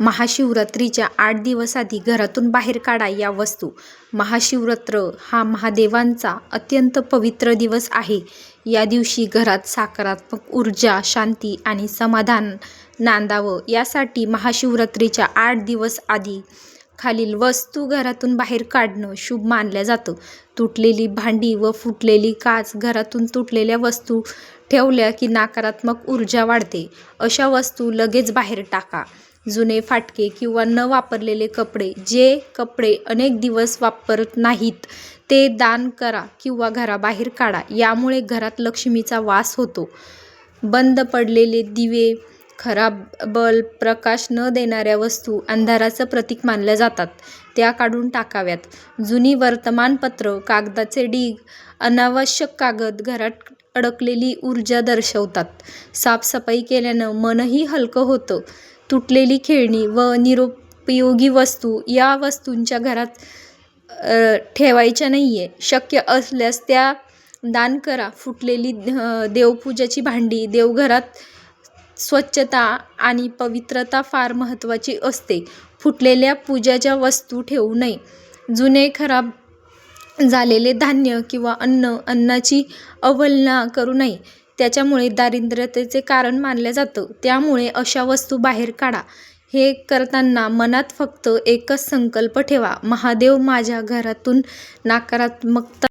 महाशिवरात्रीच्या आठ दिवस आधी घरातून बाहेर काढा या वस्तू. महाशिवरात्र हा महादेवांचा अत्यंत पवित्र दिवस आहे. या दिवशी घरात सकारात्मक ऊर्जा शांती आणि समाधान नांदावं यासाठी महाशिवरात्रीच्या आठ दिवस आधी खालील वस्तू घरातून बाहेर काढणं शुभ मानलं जातं. तुटलेली भांडी व फुटलेली काच घरातून तुटलेल्या वस्तू ठेवल्या की नकारात्मक ऊर्जा वाढते. अशा वस्तू लगेच बाहेर टाका. जुने फाटके किंवा न वापरलेले कपडे जे कपडे अनेक दिवस वापरत नाहीत ते दान करा किंवा घराबाहेर काढा. यामुळे घरात लक्ष्मीचा वास होतो. बंद पडलेले दिवे खराब बल्ब प्रकाश न देणाऱ्या वस्तू अंधाराचं प्रतीक मानल्या जातात. त्या काढून टाकाव्यात. जुनी वर्तमानपत्र कागदाचे ढीग अनावश्यक कागद घरात अडकलेली ऊर्जा दर्शवतात. साफसफाई केल्यानं मनही हलकं होतं. तुटलेली खेळणी व निरुपयोगी वस्तू या वस्तूंच्या घरात ठेवायच्या नाही आहे शक्य असल्यास त्या दान करा. फुटलेली देवपूजाची भांडी देवघरात स्वच्छता आणि पवित्रता फार महत्त्वाची असते. फुटलेल्या पूजाच्या वस्तू ठेवू नये. जुने खराब झालेले धान्य किंवा अन्न अन्नाची अवहेलना करू नये. त्याच्यामुळे दारिद्र्यतेचे कारण मानलं जातं. त्यामुळे अशा वस्तू बाहेर काढा. हे करताना मनात फक्त एकच संकल्प ठेवा. महादेव माझ्या घरातून नकारात्मकता